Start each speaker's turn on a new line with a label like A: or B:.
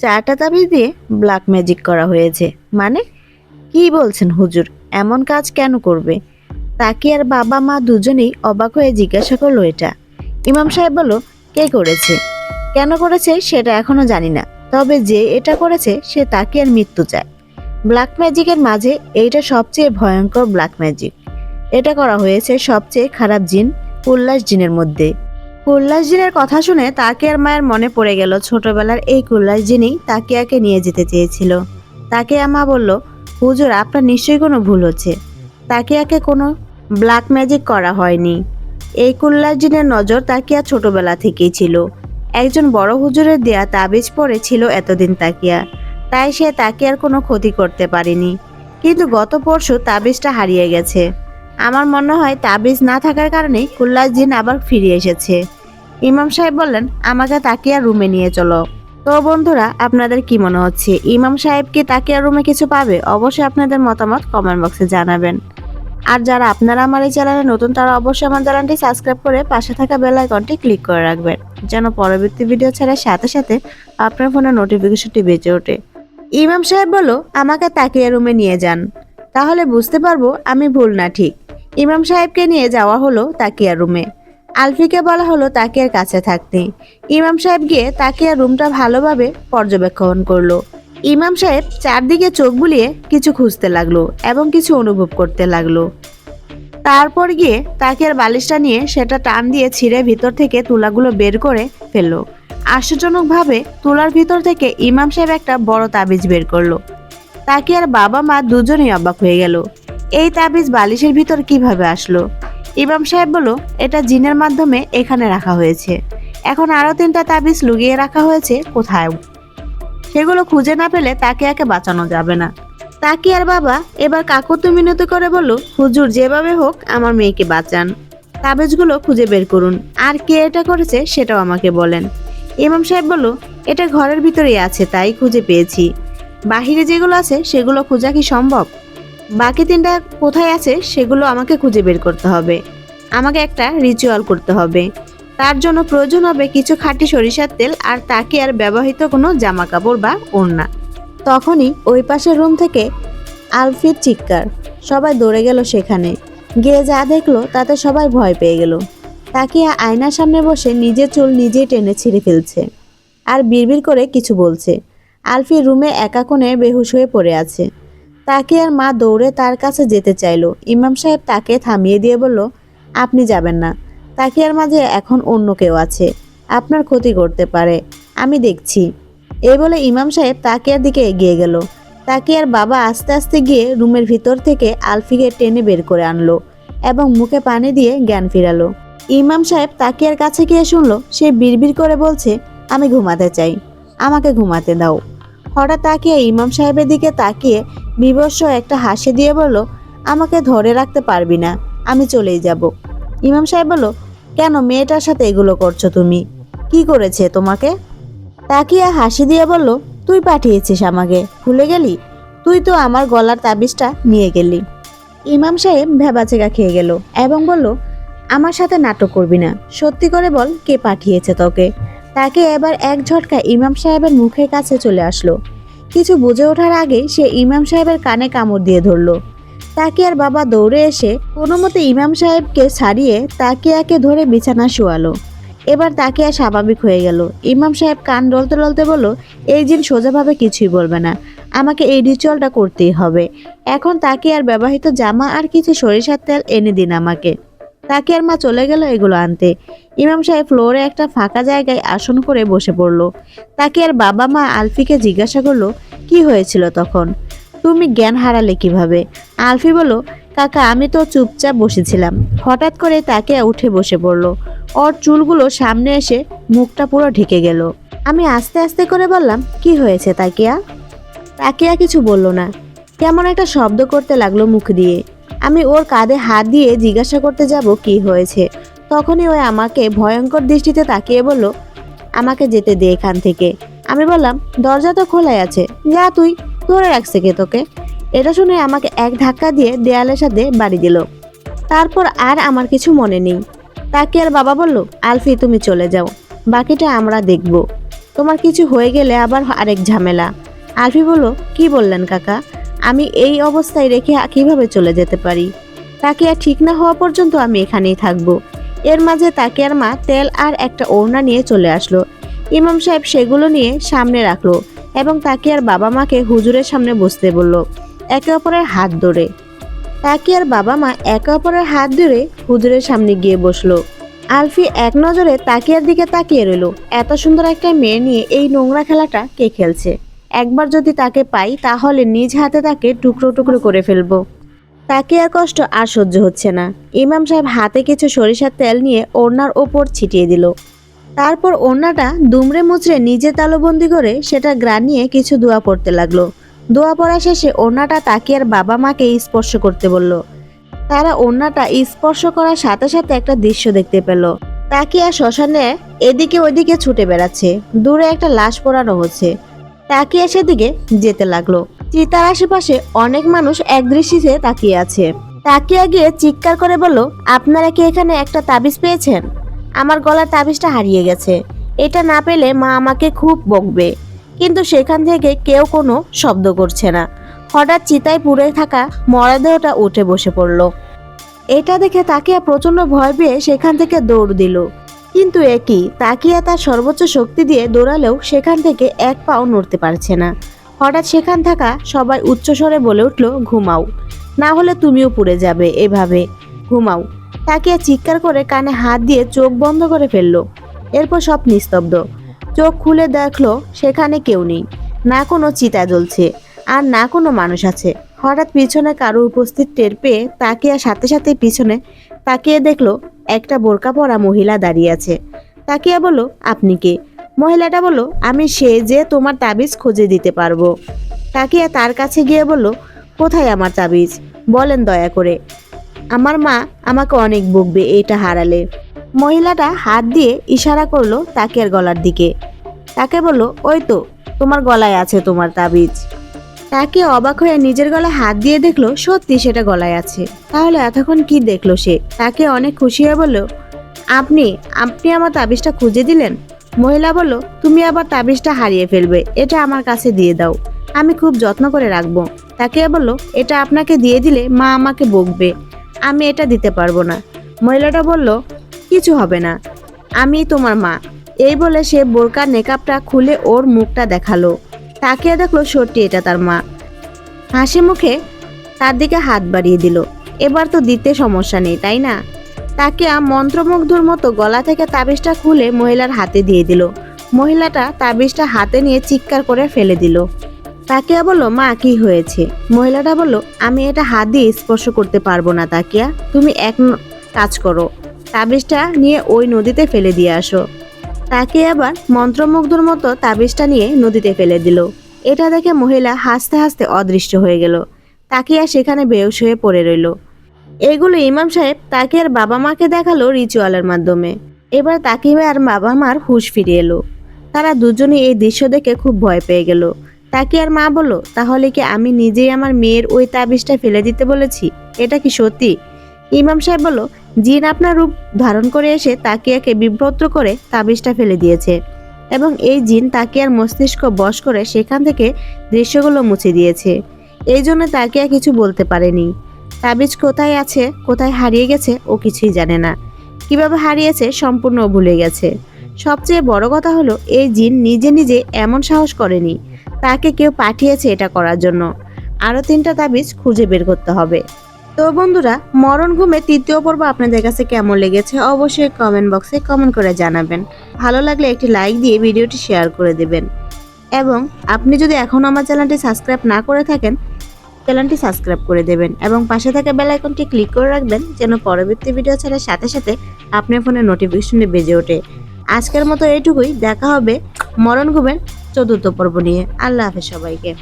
A: চারটা তাবিজ দিয়ে ব্ল্যাক ম্যাজিক করা হয়েছে। মানে কি বলছেন হুজুর? এমন কাজ কেন করবে? তাকে আর বাবা মা দুজনেই অবাক হয়ে জিজ্ঞাসা করল এটা। ইমাম সাহেব বলল, কে করেছে? কেন করেছে সেটা এখনও জানি না। তবে যে এটা করেছে, সে তাকে আর মৃত্যু চায়। ব্ল্যাক ম্যাজিকের মাঝে এইটা সবচেয়ে ভয়ঙ্কর ব্ল্যাক ম্যাজিক এটা করা হয়েছে সবচেয়ে খারাপ জিন, উল্লাস জিনের মধ্যে। কুল্লাস জিনের কথা শুনে তাকিয়ার মায়ের মনে পড়ে গেল ছোটবেলার এই কুল্লাস জিনই তাকিয়াকে নিয়ে যেতে চেয়েছিল। তাকিয়া মা বলল, হুজুর, আপনার নিশ্চয়ই কোনো ভুল হচ্ছে। তাকিয়াকে কোনো ব্ল্যাক ম্যাজিক করা হয়নি। এই কুল্লাস জিনের নজর তাকিয়া ছোটবেলা থেকেই ছিল। একজন বড় হুজুরের দেয়া তাবিজ পরে ছিল এতদিন তাকিয়া। তাই সে তাকিয়ার কোনো ক্ষতি করতে পারেনি। কিন্তু গত পরশু তাবিজটা হারিয়ে গেছে। আমার মনে হয় তাবিজ না থাকার কারণেই কুল্লাস জিন আবার ফিরে এসেছে। ইমাম সাহেব বললেন, আমাকে তাকিয়া রুমে নিয়ে চলো। তো বন্ধুরা, আপনাদের কি মনে হচ্ছে, ইমাম সাহেব কি তাকিয়া রুমে কিছু পাবে? অবশ্যই আপনাদের মতামত কমেন্ট বক্সে জানাবেন। আর যারা আপনারা আমার এই চ্যানেলে নতুন, তারা অবশ্যই আমার চ্যানেলটি সাবস্ক্রাইব করে পাশে থাকা বেল আইকনটি ক্লিক করে রাখবেন, যেন পরবর্তী ভিডিও ছাড়ার সাথে সাথে আপনার ফোনে নোটিফিকেশনটি বেজে ওঠে। ইমাম সাহেব বলল, আমাকে তাকিয়া রুমে নিয়ে যান। তাহলে বুঝতে পারব আমি ভুল না ঠিক। ইমাম সাহেবকে নিয়ে যাওয়া হলো তাকিয়া রুমে। আলফিকে বলা হলো তাকিয়ার কাছে থাকতে। ইমাম সাহেব গিয়ে তাকিয়া রুমটা ভালোভাবে পর্যবেক্ষণ করল। ইমাম সাহেব চারদিকে চোখ বুলিয়ে কিছু খুঁজতে লাগল এবং কিছু অনুভব করতে লাগল। তারপর গিয়ে তাকিয়ার বালিশটা নিয়ে সেটা টান দিয়ে ছিঁড়ে ভিতর থেকে তুলাগুলো বের করে ফেলল। আশ্চর্যজনকভাবে তুলার ভিতর থেকে ইমাম সাহেব একটা বড় তাবিজ বের করল। তাকিয়ার বাবা মা দুজনেই অবাক হয়ে গেল। এই তাবিজ বালিশের ভিতর কীভাবে আসলো? ইমাম সাহেব বলল, এটা জিনের মাধ্যমে এখানে রাখা হয়েছে। এখন আরও তিনটা তাবিজ লুকিয়ে রাখা হয়েছে, কোথায়? সেগুলো খুঁজে না পেলে তাকে একে বাঁচানো যাবে না। তাকিয়ার বাবা এবার কাকুতু মিনতি করে বলল, হুজুর, যেভাবে হোক আমার মেয়েকে বাঁচান। তাবিজগুলো খুঁজে বের করুন। আর কে এটা করেছে সেটাও আমাকে বলেন। ইমাম সাহেব বলল, এটা ঘরের ভিতরেই আছে, তাই খুঁজে পেয়েছি। বাহিরে যেগুলো আছে সেগুলো খোঁজা কি সম্ভব? বাকি তিনটা কোথায় আছে সেগুলো আমাকে খুঁজে বের করতে হবে। আমাকে একটা রিচুয়াল করতে হবে। তার জন্য প্রয়োজন হবে কিছু খাঁটি সরিষার তেল আর তাকে আর ব্যবহৃত কোনো জামা কাপড় বা ওড়না। তখনই ওই পাশের রুম থেকে আলফির চিৎকার। সবাই দৌড়ে গেল সেখানে। গিয়ে যা দেখল তাতে সবাই ভয় পেয়ে গেল। তাকে আয়নার সামনে বসে নিজের চুল নিজেই টেনে ছিঁড়ে ফেলছে। আর বিড়বিড় করে কিছু বলছে। আলফি রুমে একা কোণে বেহুশ হয়ে পড়ে আছে। তাকে আর মা দৌড়ে তার কাছে যেতে চাইলো। ইমাম সাহেব তাকে থামিয়ে দিয়ে বলল, আপনি যাবেন না। তাকিয়ার মাঝে এখন অন্য কেউ আছে। আপনার ক্ষতি করতে পারে। আমি দেখছি। এই বলে ইমাম সাহেব তাকিয়ার দিকে এগিয়ে গেল। তাকিয়ার বাবা আস্তে আস্তে গিয়ে রুমের ভিতর থেকে আলফিকে টেনে বের করে আনলো এবং মুখে পানি দিয়ে জ্ঞান ফিরালো। ইমাম সাহেব তাকিয়ার কাছে গিয়ে শুনলো, সে বিড়বিড় করে বলছে, আমি ঘুমাতে চাই। আমাকে ঘুমাতে দাও। হঠাৎ তাকিয়ে ইমাম সাহেবের দিকে তাকিয়ে বিবস্ব একটা হাসি দিয়ে বলল, আমাকে ধরে রাখতে পারবি না, আমি চলেই যাব। ইমাম সাহেব বলল, কেন মেয়েটার সাথে এগুলো করছ তুমি? কি করেছে তোমাকে? তাকিয়ে হাসি দিয়ে বলল, তুই পাঠিয়েছিস আমাকে, ভুলে গেলি? তুই তো আমার গলার তাবিজটা নিয়ে গেলি। ইমাম সাহেব ভেবাচেকা খেয়ে গেল এবং বলল, আমার সাথে নাটক করবি না, সত্যি করে বল কে পাঠিয়েছে তোকে? তাকে এবার এক ঝটকা ইমাম সাহেবের মুখের কাছে চলে আসলো। কিছু বুঝে ওঠার আগেই সে ইমাম সাহেবের কানে কামড় দিয়ে ধরলো। তাকে আর বাবা দৌড়ে এসে কোনো মতে ইমাম সাহেবকে ছাড়িয়ে তাকিয়াকে ধরে বিছানা শোয়ালো। এবার তাকে আর স্বাভাবিক হয়ে গেল। ইমাম সাহেব কান ডলতে ডলতে বলল, এই জিন সোজাভাবে কিছুই বলবে না। আমাকে এই রিচুয়ালটা করতেই হবে। এখন তাকে আর ব্যবহৃত জামা আর কিছু সরিষার তেল এনে দিন আমাকে। তাকে আর মা চলে গেল এগুলো আনতে। ইমাম সাহেব ফ্লোরে একটা ফাঁকা জায়গায় আসন করে বসে পড়ল। তাকে আর বাবা মা আলফিকে জিজ্ঞাসা করল, কি হয়েছিল তখন? তুমি জ্ঞান হারালে কীভাবে? আলফি বলল, কাকা, আমি তো চুপচাপ বসেছিলাম। হঠাৎ করে তাকে উঠে বসে পড়ল। ওর চুলগুলো সামনে এসে মুখটা পুরো ঢেকে গেল। আমি আস্তে আস্তে করে বললাম, কি হয়েছে তাকিয়া? তাকিয়া কিছু বলল না। কেমন একটা শব্দ করতে লাগল মুখ দিয়ে। আমি ওর কাঁধে হাত দিয়ে জিজ্ঞাসা করতে যাব কি হয়েছে। তখনই ওই আমাকে ভয়ঙ্কর দৃষ্টিতে তাকিয়ে বলল, আমাকে যেতে দে এখান থেকে। আমি বললাম, দরজা তো খোলাই আছে। যা তুই, ধরে রাখছে কে তোকে? এটা শুনে আমাকে এক ধাক্কা দিয়ে দেয়ালের সাথে বাড়ি দিল। তারপর আর আমার কিছু মনে নেই। তাকে আর বাবা বলল, আলফি, তুমি চলে যাও। বাকিটা আমরা দেখব। তোমার কিছু হয়ে গেলে আবার আরেক ঝামেলা। আলফি বলল, কি বললেন কাকা? আমি এই অবস্থায় রেখে কীভাবে চলে যেতে পারি? তাকে আর ঠিক না হওয়া পর্যন্ত আমি এখানেই থাকব। এর মাঝে তাকিয়ার মা তেল আর একটা ওড়না নিয়ে চলে আসলো। ইমাম সাহেব সেগুলো নিয়ে সামনে রাখল এবং তাকে আর বাবা মাকে হুজুরের সামনে বসতে বলল, একে অপরের হাত ধরে। তাকে আর বাবা মা একে অপরের হাত ধরে হুজুরের সামনে গিয়ে বসল। আলফি এক নজরে তাকিয়ার দিকে তাকিয়ে রইল। এত সুন্দর একটা মেয়ে নিয়ে এই নোংরা খেলাটা কে খেলছে? একবার যদি তাকে পাই, তাহলে নিজ হাতে তাকে টুকরো টুকরো করে ফেলব। তাকে আর কষ্ট আর সহ্য হচ্ছে না। ইমাম সাহেব হাতে কিছু সরিষার তেল নিয়ে ওড়নার ওপর ছিটিয়ে দিল। তারপর ওড়নাটা দুমড়ে মুচড়ে নিজে তালুবন্দি করে সেটা গ্রানিয়ে কিছু দোয়া পড়তে লাগল। দোয়া পড়া শেষে ওড়নাটা আর বাবা মাকে স্পর্শ করতে বলল। তারা ওড়নাটা স্পর্শ করার সাথে সাথে একটা দৃশ্য দেখতে পেল। তাকিয়া শ্মশানে এদিকে ওইদিকে ছুটে বেড়াচ্ছে। দূরে একটা লাশ পড়ানো হচ্ছে। তাকিয়া সেদিকে যেতে লাগল। চিতার আশেপাশে অনেক মানুষ এক দৃষ্টিতে তাকিয়ে আছে। তাকিয়া গিয়ে চিৎকার করে বলল, আপনারা কি এখানে একটা তাবিজ পেয়েছেন? আমার গলার তাবিজটা হারিয়ে গেছে। এটা না পেলে মা আমাকে খুব বকবে। কিন্তু সেখান থেকে কেউ কোনো শব্দ করছে না। হঠাৎ চিতায় পুড়ে থাকা মরদেহটা উঠে বসে পড়ল। এটা দেখে তাকিয়া প্রচণ্ড ভয় পেয়ে সেখান থেকে দৌড় দিল। কিন্তু একই, তাকিয়া তার সর্বোচ্চ শক্তি দিয়ে দৌড়ালেও সেখান থেকে এক পাও নড়তে পারছে না। হঠাৎ সেখান থাকা সবাই উচ্চস্বরে বলে উঠল, ঘুমাও। না হলে তুমিও পুড়ে যাবে এভাবে। ঘুমাও। তাকিয়া চিৎকার করে কানে হাত দিয়ে চোখ বন্ধ করে ফেলল। এরপর সব নিস্তব্ধ। চোখ খুলে দেখল, সেখানে কেউ নেই। না কোনো চিতা জ্বলছে, আর না কোনো মানুষ আছে। হঠাৎ পিছনে কারও উপস্থিত টের পেয়ে তাকিয়া সাথে সাথে পিছনে তাকিয়ে দেখল একটা বোরকা পরা মহিলা দাঁড়িয়ে আছে। তাকিয়া বলো আপনি কে? মহিলাটা বলো আমি সে যে তোমার তাবিজ খুঁজে দিতে পারব। তাকিয়া তার কাছে গিয়ে বলল, কোথায় আমার তাবিজ? বলেন দয়া করে। আমার মা আমাকে অনেক বকবে এটা হারালে। মহিলাটা হাত দিয়ে ইশারা করল তাকিয়ার গলার দিকে। তাকে বলল, ওই তো, তোমার গলায় আছে তোমার তাবিজ। তাকে অবাক হয়ে নিজের গলায় হাত দিয়ে দেখল, সত্যি সেটা গলায় আছে। তাহলে এতক্ষণ কি দেখল সে? তাকে অনেক খুশি হয়ে বলল, আপনি আপনি আমার তাবিজটা খুঁজে দিলেন? মহিলা বলল, তুমি আবার তাবিজটা হারিয়ে ফেলবে, এটা আমার কাছে দিয়ে দাও, আমি খুব যত্ন করে রাখব। তাকে বলল, এটা আপনাকে দিয়ে দিলে মা আমাকে বকবে, আমি এটা দিতে পারব না। মহিলাটা বলল, কিছু হবে না, আমি তোমার মা। এই বলে সে বোরকার নেকাপটা খুলে ওর মুখটা দেখাল। তাকিয়ে দেখল সত্যি এটা তার মা। হাসি মুখে তার দিকে হাত বাড়িয়ে দিল। এবার তো দিতে সমস্যা নেই, তাই না? তাকিয়া মন্ত্রমুগ্ধর মতো গলা থেকে তাবিজটা খুলে মহিলার হাতে দিয়ে দিল। মহিলাটা তাবিজটা হাতে নিয়ে চিৎকার করে ফেলে দিল। তাকিয়া বলল, মা, কি হয়েছে? মহিলাটা বলল, আমি এটা হাত দিয়ে স্পর্শ করতে পারব না, তাকিয়া। তুমি এক কাজ করো। তাবিজটা নিয়ে ওই নদীতে ফেলে দিয়ে আসো। তাকে আবার মন্ত্রমুগ্ধর মতো তাবিজটা নিয়ে নদীতে ফেলে দিল। এটা দেখে মহিলা হাসতে হাসতে অদৃশ্য হয়ে গেল। তাকিয়া সেখানে বেউস হয়ে পড়ে রইল। এগুলো ইমাম সাহেব তাকে আর বাবা মাকে দেখাল রিচুয়ালের মাধ্যমে। এবার তাকিয়া আর বাবা মার হুঁশ ফিরে এলো। তারা দুজনেই এই দৃশ্য দেখে খুব ভয় পেয়ে গেল। তাকে আর মা বলল, তাহলে কি আমি নিজেই আমার মেয়ের ওই তাবিজটা ফেলে দিতে বলেছি? এটা কি সত্যি? ইমাম সাহেব বলল জিন আপনার রূপ ধারণ করে এসে তাকিয়াকে বিভ্রত করে তাবিজটা ফেলে দিয়েছে এবং এই জিন তাকিয়ার মস্তিষ্ক বশ করে সেখান থেকে দৃশ্যগুলো মুছে দিয়েছে। এই জন্য তাকিয়া কিছু বলতে পারেনি। তাবিজ কোথায় আছে, কোথায় হারিয়ে গেছে, ও কিছুই জানে না। কীভাবে হারিয়েছে সম্পূর্ণ ভুলে গেছে। সবচেয়ে বড় কথা হলো, এই জিন নিজে নিজে এমন সাহস করেনি। তাকে কেউ পাঠিয়েছে এটা করার জন্য। আরও তিনটা তাবিজ খুঁজে বের করতে হবে। তো বন্ধুরা, মরণ ঘুমে তৃতীয় পর্ব আপনাদের কাছে কেমন লেগেছে অবশ্যই কমেন্ট বক্সে কমেন্ট করে জানাবেন। ভালো লাগলে একটি লাইক দিয়ে ভিডিওটি শেয়ার করে দেবেন। এবং আপনি যদি এখনও আমার চ্যানেলটি সাবস্ক্রাইব না করে থাকেন, চ্যানেলটি সাবস্ক্রাইব করে দেবেন এবং পাশে থাকা বেল আইকনটি ক্লিক করে রাখবেন যেন পরবর্তী ভিডিও ছাড়ার সাথে সাথে আপনার ফোনে নোটিফিকেশনে বেজে ওঠে। আজকের মতো এইটুকুই, দেখা হবে মরণ ঘুমের চতুর্থ পর্ব নিয়ে। আল্লাহ হাফেজ সবাইকে।